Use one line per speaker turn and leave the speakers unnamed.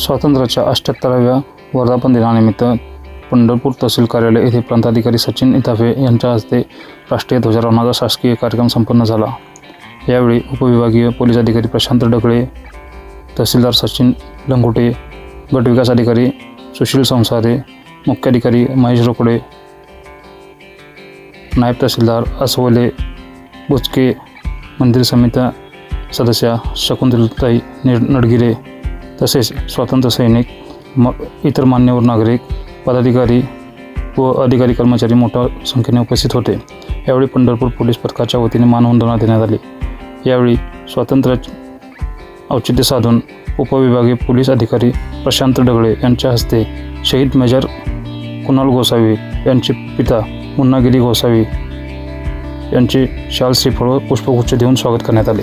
स्वातंत्र्याच्या अष्ट्याहत्तराव्या वर्धापन दिनानिमित्त पंढरपूर तहसील कार्यालय येथे प्रांताधिकारी सचिन इताफे यांच्या हस्ते राष्ट्रीय ध्वजारोहणाचा शासकीय कार्यक्रम संपन्न झाला. यावेळी उपविभागीय पोलीस अधिकारी प्रशांत डकळे तहसीलदार सचिन लंगोटे गटविकास अधिकारी सुशील संसारे मुख्याधिकारी महेश रोकडे नायब तहसीलदार अस्वले बुचके मंदिर समिती सदस्या शकुंतलताई निड नडगिरे तसेच स्वातंत्र्य सैनिक म इतर मान्यवर नागरिक पदाधिकारी व अधिकारी कर्मचारी मोठ्या संख्येने उपस्थित होते. यावेळी पंढरपूर पोलीस पथकाच्या वतीने मानवंदना देण्यात आली. यावेळी स्वातंत्र्य औचित्य साधून उपविभागीय पोलीस अधिकारी प्रशांत डगळे यांच्या हस्ते शहीद मेजर कुणाल गोसावी यांचे पिता मुन्नागिरी गोसावी यांचे शाल श्रीफळ व पुष्पगुच्छ देऊन स्वागत करण्यात आले.